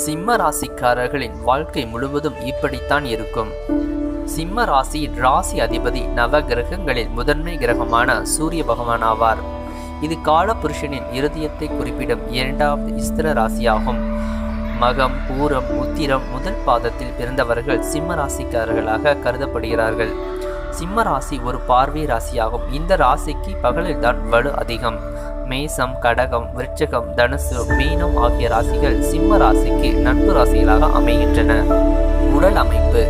சிம்ம ராசிக்காரர்களின் வாழ்க்கை முழுவதும் இப்படித்தான் இருக்கும். சிம்ம ராசியின் ராசி அதிபதி நவ கிரகங்களில் முதன்மை கிரகமான சூரிய பகவான் ஆவார். இது காலபுருஷனின் இருதயத்தை குறிப்பிடும் இரண்டாவது இஸ்திர ராசியாகும். மகம் பூரம் உத்திரம் முதல் பாதத்தில் பிறந்தவர்கள் சிம்ம ராசிக்காரர்களாக கருதப்படுகிறார்கள். சிம்ம ராசி ஒரு பார்வை ராசியாகும். இந்த ராசிக்கு பகலில்தான் வலு அதிகம். மேசம் கடகம் விருச்சகம் தனுசு மீனம் ஆகிய ராசிகள் சிம்ம ராசிக்கு நட்பு ராசிகளாக அமைகின்றன. உடல் அமைப்பு.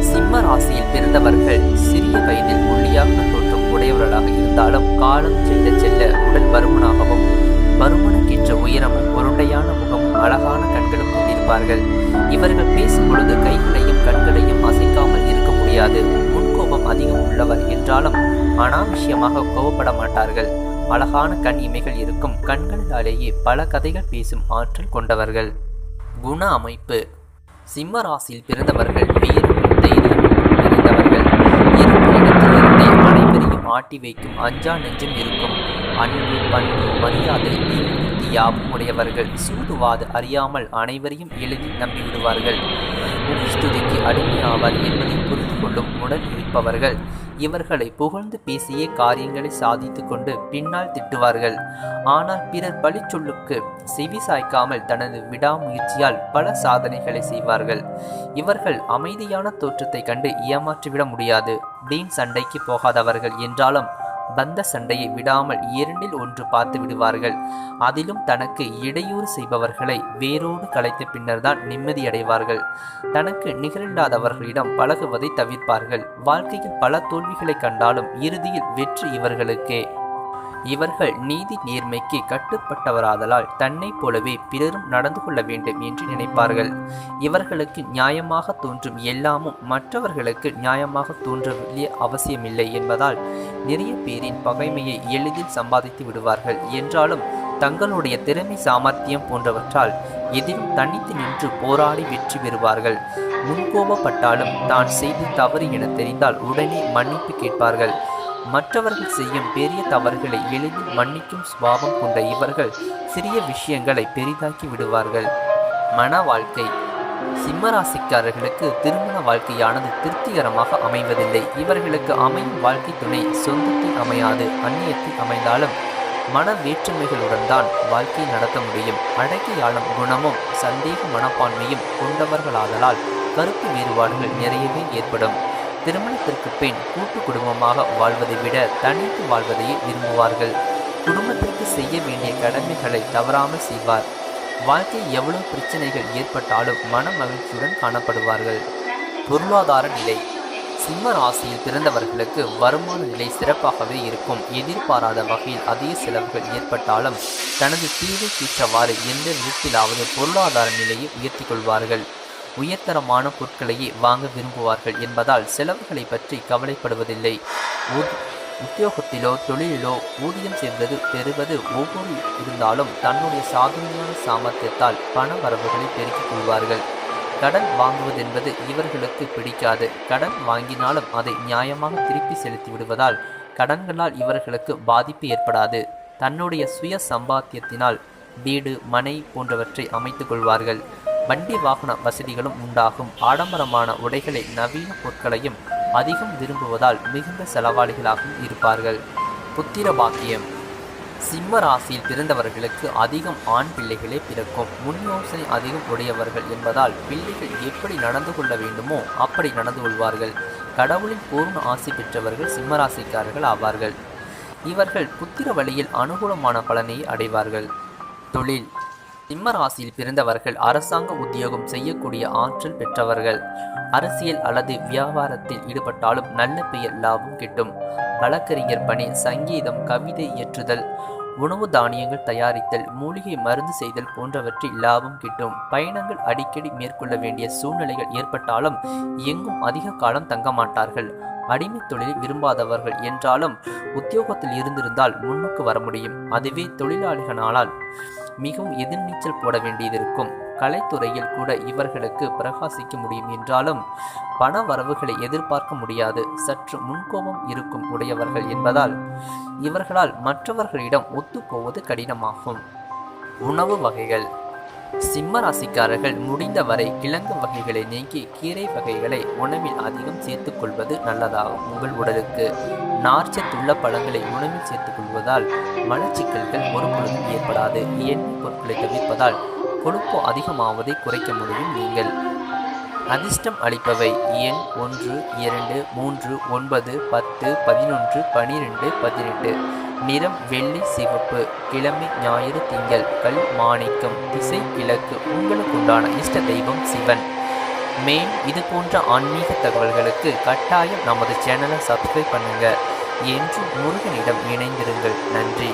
சிம்ம ராசியில் பிறந்தவர்கள் சிறிய வயதில் ஒல்லியாக தோற்றம் உடையவர்களாக இருந்தாலும் காலம் செல்ல செல்ல உடல் பருமனாகவும் பருமனுக்கேற்ற உயரமும் உருண்டையான முகமும் அழகான கண்களும் கொண்டிருப்பார்கள். இவர்கள் பேசும் பொழுது கைகளையும் கண்களையும் அசைக்காமல் இருக்க முடியாது. முன்கோபம் அதிகம் உள்ளவர் என்றாலும் அனாவசியமாக கோபப்பட மாட்டார்கள். அழகான கண் இமைகள் இருக்கும் கண்களினாலேயே பல கதைகள் பேசும் ஆற்றல் கொண்டவர்கள். குண அமைப்பு. சிம்ம ராசியில் பிறந்தவர்கள் வீரம் தைரியம் நிறைந்தவர்கள். இருக்கும் இடத்திலிருந்தே அனைவரையும் ஆட்டி வைக்கும் அஞ்சா நெஞ்சம் இருக்கும். அன்பு பண்பு மரியாதை தீவிரத்தி யாவும் உடையவர்கள். சூதுவாது அறியாமல் அனைவரையும் எளிதில் நம்பிவிடுவார்கள். ஸ்துதிக்கு அடிமையாவார் என்பதை புரிந்து கொள்ளும் உடன் இருப்பவர்கள். இவர்களை புகழ்ந்து பேசிய காரியங்களை சாதித்து கொண்டு பின்னால் திட்டுவார்கள். ஆனால் பிறர் பழிச்சொல்லுக்கு செவி சாய்க்காமல் தனது விடாமுயற்சியால் பல சாதனைகளை செய்வார்கள். இவர்கள் அமைதியான தோற்றத்தை கண்டு ஏமாற்றிவிட முடியாது. வீண் சண்டைக்கு போகாதவர்கள் என்றாலும் பந்த சண்டையை விடாமல் இரண்டில் ஒன்று பார்த்து விடுவார்கள். அதிலும் தனக்கு இடையூறு செய்பவர்களை வேரோடு கலைத்த பின்னர்தான் நிம்மதியடைவார்கள். தனக்கு நிகரில்லாதவர்களிடம் பழகுவதை தவிர்ப்பார்கள். வாழ்க்கையில் பல தோல்விகளை கண்டாலும் இறுதியில் வெற்றி இவர்களுக்கே. இவர்கள் நீதி நேர்மைக்கு கட்டுப்பட்டவராதலால் தன்னை போலவே பிறரும் நடந்து கொள்ள வேண்டும் என்று நினைப்பார்கள். இவர்களுக்கு நியாயமாக தோன்றும் எல்லாமும் மற்றவர்களுக்கு நியாயமாக தோன்ற வேண்டிய அவசியமில்லை என்பதால் நிறைய பேரின் பகைமையை எளிதில் சம்பாதித்து விடுவார்கள். என்றாலும் தங்களுடைய திறமை சாமர்த்தியம் போன்றவற்றால் எதிலும் தனித்து நின்று போராடி வெற்றி பெறுவார்கள். முன்கோபப்பட்டாலும் தான் செய்து தவறு என தெரிந்தால் உடனே மன்னிப்பு கேட்பார்கள். மற்றவர்கள் செய்யும் பெரிய தவறுகளை எளிதில் மன்னிக்கும் சுபாவம் கொண்ட இவர்கள் சிறிய விஷயங்களை பெரிதாக்கி விடுவார்கள். மன வாழ்க்கை. சிம்மராசிக்காரர்களுக்கு திருமண வாழ்க்கையானது திருப்திகரமாக அமைவதில்லை. இவர்களுக்கு அமையும் வாழ்க்கை துணை சொந்தத்தில் அமையாது. அந்நியத்தில் அமைந்தாலும் மன வேற்றுமைகளுடன் தான் வாழ்க்கை நடத்த முடியும். அடக்கியாளும் குணமும் சந்தேக மனப்பான்மையும் கொண்டவர்களாதலால் கருத்து வேறுபாடுகள் நிறையவே ஏற்படும். திருமணத்திற்கு பின் கூட்டு குடும்பமாக வாழ்வதை விட தனித்து வாழ்வதையே விரும்புவார்கள். குடும்பத்திற்கு செய்ய வேண்டிய கடமைகளை தவறாமல் செய்வார். வாழ்க்கை எவ்வளவு பிரச்சனைகள் ஏற்பட்டாலும் மன மகிழ்ச்சியுடன் காணப்படுவார்கள். பொருளாதார நிலை. சிம்ம ராசியில் பிறந்தவர்களுக்கு வருமான நிலை சிறப்பாகவே இருக்கும். எதிர்பாராத வகையில் அதிக செலவுகள் ஏற்பட்டாலும் தனது தீவை தீற்றவாறு எந்த விதத்திலாவது பொருளாதார நிலையை உயர்த்தி கொள்வார்கள். உயர்தரமான பொருட்களையே வாங்க விரும்புவார்கள் என்பதால் செலவுகளை பற்றி கவலைப்படுவதில்லை. உத்தியோகத்திலோ தொழிலிலோ ஊதியம் செய்வது பெறுவது ஒவ்வொரு இருந்தாலும் தன்னுடைய சாதனையான சாமர்த்தியத்தால் பண வரவுகளை பெருக்கிக் கொள்வார்கள். கடன் வாங்குவதென்பது இவர்களுக்கு பிடிக்காது. கடன் வாங்கினாலும் அதை நியாயமாக திருப்பி செலுத்தி விடுவதால் கடன்களால் இவர்களுக்கு பாதிப்பு ஏற்படாது. தன்னுடைய சுய சம்பாத்தியத்தினால் வீடு மனை போன்றவற்றை அமைத்துக் கொள்வார்கள். வண்டி வாகன வசதிகளும் உண்டாகும். ஆடம்பரமான உடைகளை நவீன பொருட்களையும் அதிகம் விரும்புவதால் மிகுந்த செலவாளிகளாகவும் இருப்பார்கள். புத்திர பாக்கியம். சிம்ம ராசியில் பிறந்தவர்களுக்கு அதிகம் ஆண் பிள்ளைகளே பிறக்கும். முன் யோசனை அதிகம் உடையவர்கள் என்பதால் பிள்ளைகள் எப்படி நடந்து கொள்ள வேண்டுமோ அப்படி நடந்து கொள்வார்கள். கடவுளின் பூர்ண ஆசி பெற்றவர்கள் சிம்மராசிக்காரர்கள் ஆவார்கள். இவர்கள் புத்திர வழியில் அனுகூலமான பலனை அடைவார்கள். தொழில். சிம்ம ராசியில் பிறந்தவர்கள் அரசாங்க உத்தியோகம் செய்யக்கூடிய ஆற்றல் பெற்றவர்கள். அரசியல் அல்லது வியாபாரத்தில் ஈடுபட்டாலும் நல்ல பெயர் லாபம் கிட்டும். வழக்கறிஞர் பணி சங்கீதம் கவிதை இயற்றுதல் உணவு தானியங்கள் தயாரித்தல் மூலிகை மருந்து செய்தல் போன்றவற்றில் லாபம் கிட்டும். பயணங்கள் அடிக்கடி மேற்கொள்ள வேண்டிய சூழ்நிலைகள் ஏற்பட்டாலும் எங்கும் அதிக காலம் தங்க மாட்டார்கள். அடிமை தொழிலை விரும்பாதவர்கள் என்றாலும் உத்தியோகத்தில் இருந்திருந்தால் முன்னுக்கு வர முடியும். அதுவே தொழிலாளிகளானால் மிகவும் எதிர்நீச்சல் போட வேண்டியதிருக்கும் கலைத்துறையில் கூட இவர்களுக்கு பிரகாசிக்க முடியும் என்றாலும் பண வரவுகளை எதிர்பார்க்க முடியாது. சற்று முன்கோபம் இருக்கும் உடையவர்கள் என்பதால் இவர்களால் மற்றவர்களிடம் ஒத்துப்போவது கடினமாகும். உணவு வகைகள். சிம்ம ராசிக்காரர்கள் முடிந்தவரை கிழங்கு வகைகளை நீக்கி கீரை வகைகளை உணவில் அதிகம் சேர்த்துக் கொள்வது நல்லதாகும். உங்கள் உடலுக்கு நார்ச்சத்துள்ள பழங்களை உணவில் சேர்த்துக் கொள்வதால் மலச்சிக்கல்கள் ஒரு பொழுதும் ஏற்படாது. எண்ணெய் பொருட்களை தவிர்ப்பதால் கொழுப்பு அதிகமாவதை குறைக்க முடியும் நீங்கள். அதிர்ஷ்டம் அளிப்பவை எண் ஒன்று இரண்டு மூன்று ஒன்பது பத்து பதினொன்று பனிரெண்டு பதினெட்டு. நிறம் வெள்ளி சிவப்பு கிழமை ஞாயிறு திங்கள் கல் மாணிக்கம் திசை கிழக்கு உங்களுக்குண்டான இஷ்ட தெய்வம் சிவன். மேல் இது போன்ற ஆன்மீக தகவல்களுக்கு கட்டாயம் நமது சேனலை சப்ஸ்கிரைப் பண்ணுங்கள் என்று முருகனிடம் இணைந்திருங்கள். நன்றி.